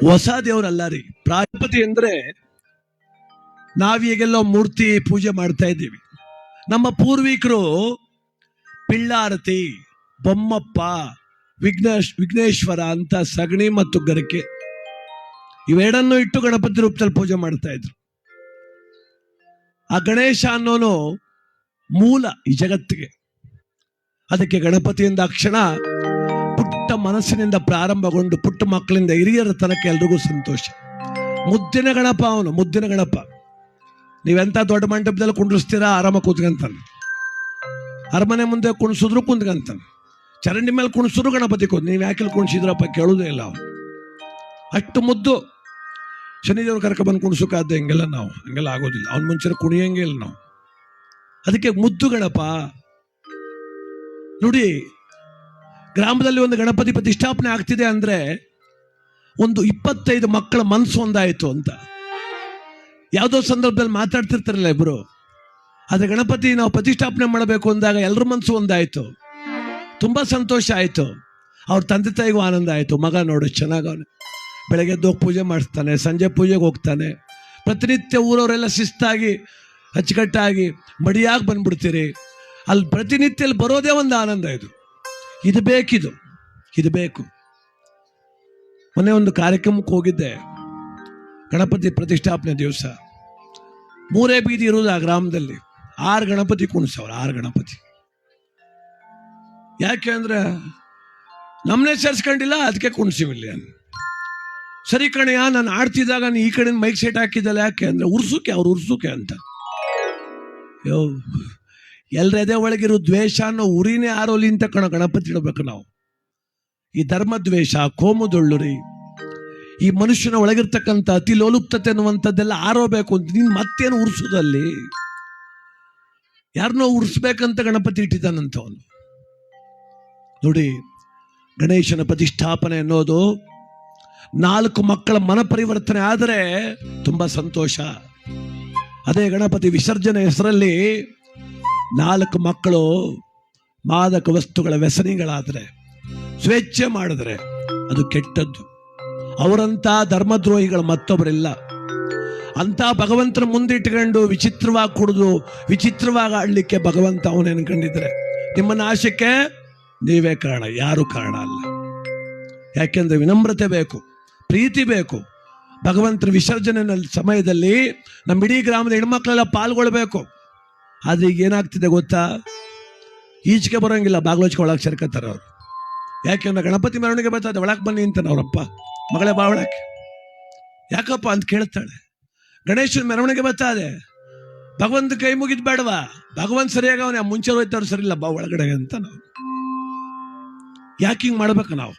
ಹೊಸ ದೇವರಲ್ಲ ರೀ. ಪ್ರಾಯಪತಿ ಅಂದ್ರೆ ನಾವೀಗೆಲ್ಲೋ ಮೂರ್ತಿ ಪೂಜೆ ಮಾಡ್ತಾ ಇದ್ದೀವಿ. ನಮ್ಮ ಪೂರ್ವಿಕರು ಪಿಳ್ಳಾರತಿ, ಬೊಮ್ಮಪ್ಪ, ವಿಘ್ನ, ವಿಘ್ನೇಶ್ವರ ಅಂತ ಸಗಣಿ ಮತ್ತು ಗರಿಕೆ ಇವೆರಡನ್ನು ಇಟ್ಟು ಗಣಪತಿ ರೂಪದಲ್ಲಿ ಪೂಜೆ ಮಾಡ್ತಾ ಇದ್ರು. ಆ ಗಣೇಶ ಅನ್ನೋನು ಮೂಲ ಈ ಜಗತ್ತಿಗೆ. ಅದಕ್ಕೆ ಗಣಪತಿಯಿಂದ ಎಂದ ಮನಸ್ಸಿನಿಂದ ಪ್ರಾರಂಭಗೊಂಡು ಪುಟ್ಟ ಮಕ್ಕಳಿಂದ ಹಿರಿಯರ ತನಕ ಎಲ್ರಿಗೂ ಸಂತೋಷ. ಮುದ್ದಿನ ಗಣಪ ಅವನು ಮುದ್ದಿನ ಗಣಪ ನೀವೆಂತ ದೊಡ್ಡ ಮಂಟಪದಲ್ಲಿ ಕುಂಡ್ರಿಸ್ತೀರಾ? ಆರಾಮ ಕೂತ್ಕೊಂತಾನೆ. ಅರಮನೆ ಮುಂದೆ ಕುಣಿಸಿದ್ರು ಕುಂತ್ಕಂತಾನೆ. ಚರಂಡಿ ಮೇಲೆ ಕುಣಿಸಿದ್ರು ಗಣಪತಿ ಕೂತ್ ನೀವು ಯಾಕೆ ಕುಣಿಸಿದ್ರಪ್ಪ ಕೇಳೋದೇ ಇಲ್ಲ ಅವನು ಅಷ್ಟು ಮುದ್ದು. ಶನಿದೇವ್ರ ಕರ್ಕ ಬಂದು ಕುಣಿಸೋಕಾದ ಹಿಂಗೆಲ್ಲ ನಾವು ಹಂಗೆಲ್ಲ ಆಗೋದಿಲ್ಲ. ಅವ್ನ ಮುಂಚೆ ಕುಣಿಯಂಗೆ ಇಲ್ಲ ನಾವು. ಅದಕ್ಕೆ ಮುದ್ದು ಗಣಪ ನೋಡಿ ಗ್ರಾಮದಲ್ಲಿ ಒಂದು ಗಣಪತಿ ಪ್ರತಿಷ್ಠಾಪನೆ ಆಗ್ತಿದೆ ಅಂದ್ರೆ ಒಂದು ಇಪ್ಪತ್ತೈದು ಮಕ್ಕಳ ಮನಸ್ಸು ಒಂದಾಯಿತು ಅಂತ. ಯಾವುದೋ ಸಂದರ್ಭದಲ್ಲಿ ಮಾತಾಡ್ತಿರ್ತಾರಲ್ಲ ಇಬ್ಬರು ಆದರೆ ಗಣಪತಿ ನಾವು ಪ್ರತಿಷ್ಠಾಪನೆ ಮಾಡಬೇಕು ಅಂದಾಗ ಎಲ್ಲರ ಮನಸ್ಸು ಒಂದಾಯಿತು. ತುಂಬಾ ಸಂತೋಷ ಆಯಿತು. ಅವ್ರ ತಂದೆ ತಾಯಿಗೂ ಆನಂದ ಆಯಿತು. ಮಗ ನೋಡು ಚೆನ್ನಾಗವನೆ ಬೆಳಗ್ಗೆ ಎದ್ದೋಗಿ ಪೂಜೆ ಮಾಡಿಸ್ತಾನೆ, ಸಂಜೆ ಪೂಜೆಗೆ ಹೋಗ್ತಾನೆ. ಪ್ರತಿನಿತ್ಯ ಊರವರೆಲ್ಲ ಶಿಸ್ತಾಗಿ, ಅಚ್ಚುಕಟ್ಟಾಗಿ, ಮಡಿಯಾಗಿ ಬಂದ್ಬಿಡ್ತೀರಿ. ಅಲ್ಲಿ ಪ್ರತಿನಿತ್ಯ ಅಲ್ಲಿ ಬರೋದೇ ಒಂದು ಆನಂದ ಇದು. ಇದು ಬೇಕಿದು. ಇದು ಬೇಕು. ಮೊನ್ನೆ ಒಂದು ಕಾರ್ಯಕ್ರಮಕ್ಕೆ ಹೋಗಿದ್ದೆ. ಗಣಪತಿ ಪ್ರತಿಷ್ಠಾಪನೆ ದಿವಸ. ಮೂರೇ ಬೀದಿ ಇರೋದು ಆ ಗ್ರಾಮದಲ್ಲಿ. ಆರು ಗಣಪತಿ ಕುಣಿಸವ್ರು ಆರು ಗಣಪತಿ. ಯಾಕೆ ಅಂದ್ರೆ ನಮ್ಮನ್ನೇ ಸೇರಿಸ್ಕೊಂಡಿಲ್ಲ, ಅದಕ್ಕೆ ಕುಣಿಸಿವಿಲ್ಲ ಸರಿ ಕಣಯ್ಯ ನಾನು ಆಡ್ತಿದ್ದಾಗ ನಾನು ಈ ಕಡೆಯಿಂದ ಮೈಕ್ ಸೆಟ್ ಹಾಕಿದ್ದಲ್ಲ ಯಾಕೆ ಅಂದ್ರೆ ಉರ್ಸುಕೆ, ಅವ್ರು ಉರ್ಸುಕೆ ಅಂತ. ಯೋ ಎಲ್ರ ಎದೆ ಒಳಗಿರೋ ದ್ವೇಷ ಅನ್ನೋ ಉರಿನೇ ಆರೋಲಿ ಅಂತ ಕಣ ಗಣಪತಿ ಇಡಬೇಕು ನಾವು. ಈ ಧರ್ಮ ದ್ವೇಷ, ಕೋಮುದೊಳ್ಳುರಿ, ಈ ಮನುಷ್ಯನ ಒಳಗಿರ್ತಕ್ಕಂಥ ಅತಿ ಲೋಲುಪ್ತತೆ ಅನ್ನುವಂಥದ್ದೆಲ್ಲ ಆರೋಬೇಕು ಅಂತ ನೀನು ಮತ್ತೇನು ಉರ್ಸುದಲ್ಲಿ ಯಾರನ್ನೋ ಉರ್ಸ್ಬೇಕಂತ ಗಣಪತಿ ಇಟ್ಟಿದ್ದಾನಂತವನು. ನೋಡಿ, ಗಣೇಶನ ಪ್ರತಿಷ್ಠಾಪನೆ ಅನ್ನೋದು ನಾಲ್ಕು ಮಕ್ಕಳ ಮನ ಪರಿವರ್ತನೆ ಆದರೆ ತುಂಬಾ ಸಂತೋಷ. ಅದೇ ಗಣಪತಿ ವಿಸರ್ಜನೆ ಹೆಸರಲ್ಲಿ ನಾಲ್ಕು ಮಕ್ಕಳು ಮಾದಕ ವಸ್ತುಗಳ ವ್ಯಸನಿಗಳಾದರೆ ಸ್ವೇಚ್ಛೆ ಮಾಡಿದ್ರೆ ಅದು ಕೆಟ್ಟದ್ದು. ಅವರಂಥ ಧರ್ಮದ್ರೋಹಿಗಳು ಮತ್ತೊಬ್ಬರಿಲ್ಲ. ಅಂಥ ಭಗವಂತನ ಮುಂದಿಟ್ಕೊಂಡು ವಿಚಿತ್ರವಾಗಿ ಕುಡಿದು ವಿಚಿತ್ರವಾಗಿ ಆಡಲಿಕ್ಕೆ ಭಗವಂತ ಅವನು ಅನ್ಕೊಂಡಿದ್ರೆ ನಿಮ್ಮ ನಾಶಕ್ಕೆ ನೀವೇ ಕಾರಣ, ಯಾರು ಕಾರಣ ಅಲ್ಲ. ಯಾಕೆಂದ್ರೆ ವಿನಮ್ರತೆ ಬೇಕು, ಪ್ರೀತಿ ಬೇಕು. ಭಗವಂತನ ವಿಸರ್ಜನೆ ಸಮಯದಲ್ಲಿ ನಮ್ಮ ಇಡೀ ಗ್ರಾಮದ ಹೆಣ್ಮಕ್ಳೆಲ್ಲ ಪಾಲ್ಗೊಳ್ಬೇಕು. ಆದ್ರೆ ಈಗ ಏನಾಗ್ತಿದೆ ಗೊತ್ತಾ? ಈಚೆಗೆ ಬರೋಂಗಿಲ್ಲ ಬಾಗ್ಲೋಚ್ಕೆ ಒಳಗೆ ಸೇರ್ಕೊತಾರೆ ಅವರು. ಯಾಕೆಂದ್ರೆ ಗಣಪತಿ ಮೆರವಣಿಗೆ ಬರ್ತದೆ ಒಳಗೆ ಬನ್ನಿ ಅಂತಾನೆ ಅವರಪ್ಪ. ಮಗಳೇ ಬಾ ಒಳಕ್ಕೆ ಯಾಕಪ್ಪ ಅಂತ ಕೇಳ್ತಾಳೆ. ಗಣೇಶನ ಮೆರವಣಿಗೆ ಬರ್ತದೆ ಭಗವಂತ ಕೈ ಮುಗಿದ್ ಬೇಡವಾ? ಭಗವಂತ ಸರಿಯಾಗಿ ಅವನೇ ಮುಂಚೆ ಹೋಯ್ತವ್ರು ಸರಿ ಇಲ್ಲ ಬಾ ಒಳಗಡೆ ಅಂತ ನಾವು ಯಾಕೆ ಹಿಂಗೆ ಮಾಡ್ಬೇಕು ನಾವು?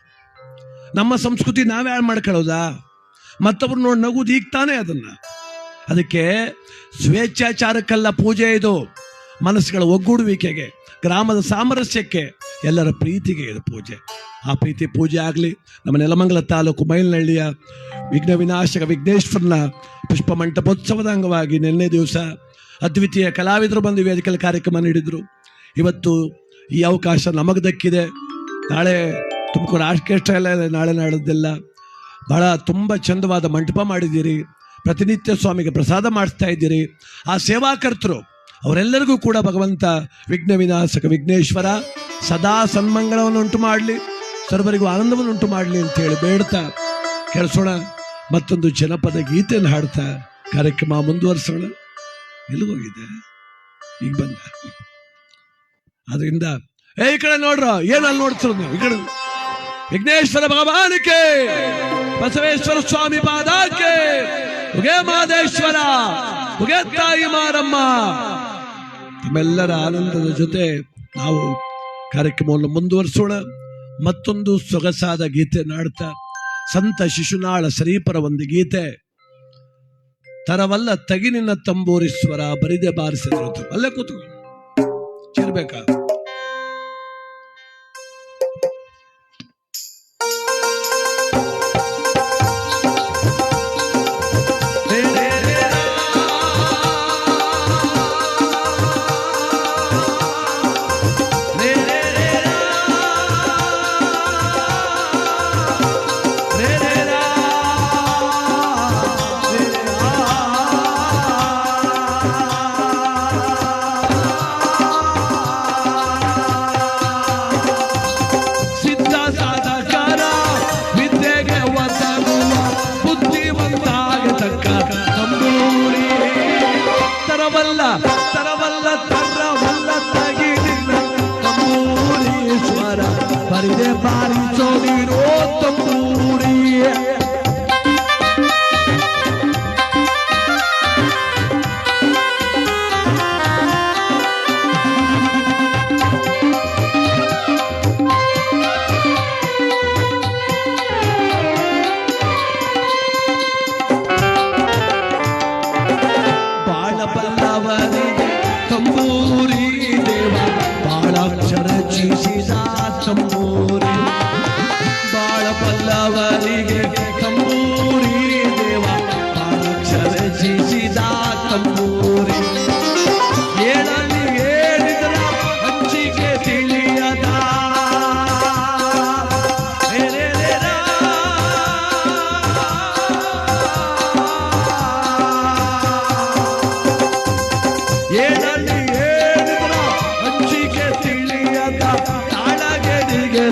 ನಮ್ಮ ಸಂಸ್ಕೃತಿ ನಾವೇ ಹಾಳು ಮಾಡ್ಕೊಳ್ಳೋದಾ? ಮತ್ತೊಬ್ರು ನೋಡಿ ನಗುದು ಈಗ ತಾನೇ ಅದನ್ನ. ಅದಕ್ಕೆ ಸ್ವೇಚ್ಛಾಚಾರಕ್ಕಲ್ಲ ಪೂಜೆ ಇದು. ಮನಸ್ಸುಗಳ ಒಗ್ಗೂಡುವಿಕೆಗೆ, ಗ್ರಾಮದ ಸಾಮರಸ್ಯಕ್ಕೆ ಎಲ್ಲರ ಪ್ರೀತಿಗೆ ಇದು ಪೂಜೆ. ಆ ಪ್ರೀತಿ ಪೂಜೆ ಆಗಲಿ, ನಮ್ಮ ನೆಲಮಂಗಲ ತಾಲೂಕು ಮೈಲಿನಹಳ್ಳಿಯ ವಿಘ್ನ ವಿನಾಶಕ ವಿಘ್ನೇಶ್ವರನ ಪುಷ್ಪ ಮಂಟಪೋತ್ಸವದ ಅಂಗವಾಗಿ ನಿನ್ನೆ ದಿವಸ ಅದ್ವಿತೀಯ ಕಲಾವಿದರು ಬಂದು ವೇದಿಕೆಯಲ್ಲಿ ಕಾರ್ಯಕ್ರಮ ನೀಡಿದರು. ಇವತ್ತು ಈ ಅವಕಾಶ ನಮಗೆ ದಕ್ಕಿದೆ. ನಾಳೆ ತುಮಕೂರು ಆರ್ಕೆಸ್ಟ್ರಾ ಎಲ್ಲ ನಾಳೆ ನಡೆದಿಲ್ಲ. ಬಹಳ ತುಂಬ ಚಂದವಾದ ಮಂಟಪ ಮಾಡಿದ್ದೀರಿ. ಪ್ರತಿನಿತ್ಯ ಸ್ವಾಮಿಗೆ ಪ್ರಸಾದ ಮಾಡಿಸ್ತಾ ಇದ್ದೀರಿ. ಆ ಸೇವಾಕರ್ತರು, ಅವರೆಲ್ಲರಿಗೂ ಕೂಡ ಭಗವಂತ ವಿಘ್ನ ವಿನಾಶಕ ವಿಘ್ನೇಶ್ವರ ಸದಾ ಸನ್ಮಂಗಳವನ್ನು ಉಂಟು ಮಾಡಲಿ, ಸರ್ವರಿಗೂ ಆನಂದವನ್ನು ಉಂಟು ಮಾಡಲಿ ಅಂತ ಹೇಳಿ ಬೇಡ್ತಾ ಕೇಳಿಸೋಣ. ಮತ್ತೊಂದು ಜನಪದ ಗೀತೆಯನ್ನು ಹಾಡ್ತಾ ಕಾರ್ಯಕ್ರಮ ಮುಂದುವರಿಸೋಣ. ಎಲ್ಲಿಗೋಗಿದೆ ಈಗ ಬಂದ. ಅದರಿಂದ ಏ ಈ ಕಡೆ ನೋಡ್ರ, ಏನು ಅಲ್ಲಿ ನೋಡ್ತಿರೋ ನೀವು? ಈ ಕಡೆ ವಿಘ್ನೇಶ್ವರ ಭಗವಾನಕ್ಕೆ, ಬಸವೇಶ್ವರ ಸ್ವಾಮಿ ಪಾದಕ್ಕೆ ಉಗೆ ಮಾದೇಶ್ವರ ಹೊಗೆ ತಾಯಿ ಮಾರಮ್ಮ. ತಮ್ಮೆಲ್ಲರ ಆನಂದದ ಜೊತೆ ನಾವು ಕಾರ್ಯಕ್ರಮವನ್ನು ಮುಂದುವರಿಸೋಣ. ಮತ್ತೊಂದು ಸೊಗಸಾದ ಗೀತೆ ನಾಡ್ತಾ, ಸಂತ ಶಿಶುನಾಳ ಸರೀಪರ ಒಂದು ಗೀತೆ. ತರವಲ್ಲ ತಗಿನಿನ ತಂಬೂರೀಶ್ವರ ಬರಿದೆ ಬಾರಿಸಿದ್ರು ಅಲ್ಲೇ ಕೂತ್ಕೊಂಡು ಚಿರ್ಬೇಕಾ?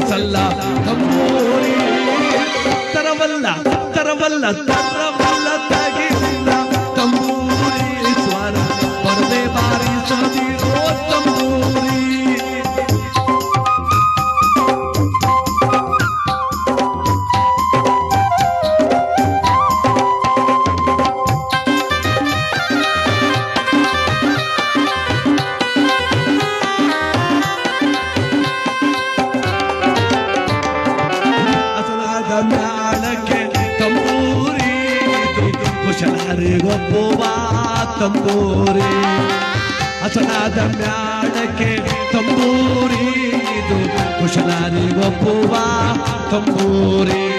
ಸಲ್ಲ ತಂಬೂರಿ ತರವಲ್ಲ ತರವಲ್ಲ ತರವಲ್ಲ ತಗಿಲ್ಲ ತಂಬೂರಿ ಸ್ವರ ಪರದೆ ಬಾರಿ ಸುದಿ ಓ ಮ್ಯಾಳಕ್ಕೆ ತಂಬೂರಿ. ಕುಶಲರಿಗೊಬ್ಬುವ ತಂಬೂರಿ. ಅಸಲಾದ ಮ್ಯಾಳಕ್ಕೆ ತಂಬೂರಿ. ಕುಶಲರಿಗೊಬ್ಬುವ ತಂಬೂರಿ.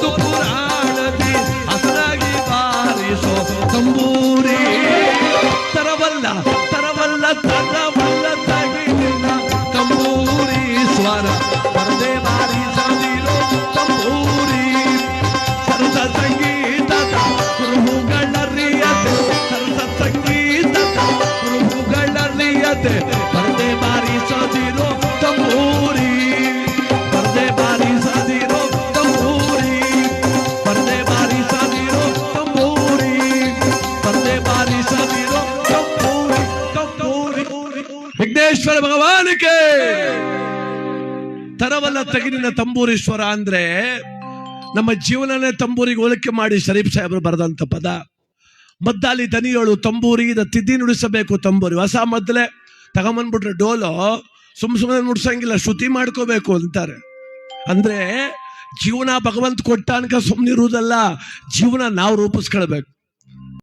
todo ತರವಲ್ಲ ತಗಿನಿನ ತಂಬೂರೀಶ್ವರ ಅಂದ್ರೆ ನಮ್ಮ ಜೀವನನೇ ತಂಬೂರಿಗೆ ಹೋಲಿಕೆ ಮಾಡಿ ಶರೀಫ್ ಸಾಹೇಬರು ಬರೆದಂತ ಪದ. ಮದ್ದಾಲಿ ದನಿಯೋಳು ತಂಬೂರಿ ತಿದ್ದಿ ನುಡಿಸಬೇಕು ತಂಬೂರಿ. ಹೊಸ ಮೊದಲೇ ತಗೊಂಬಂದ್ಬಿಟ್ರೆ ಡೋಲು, ಸುಮ್ ಸುಮ್ಮನೆ ನುಡ್ಸಂಗಿಲ್ಲ, ಶ್ರುತಿ ಮಾಡ್ಕೋಬೇಕು ಅಂತಾರೆ. ಅಂದ್ರೆ ಜೀವನ ಭಗವಂತ ಕೊಟ್ಟ ಅನ್ಕ ಸುಮ್ಮನಿರುವುದಲ್ಲ ಜೀವನ ನಾವು ರೂಪಿಸ್ಕೊಳ್ಬೇಕು.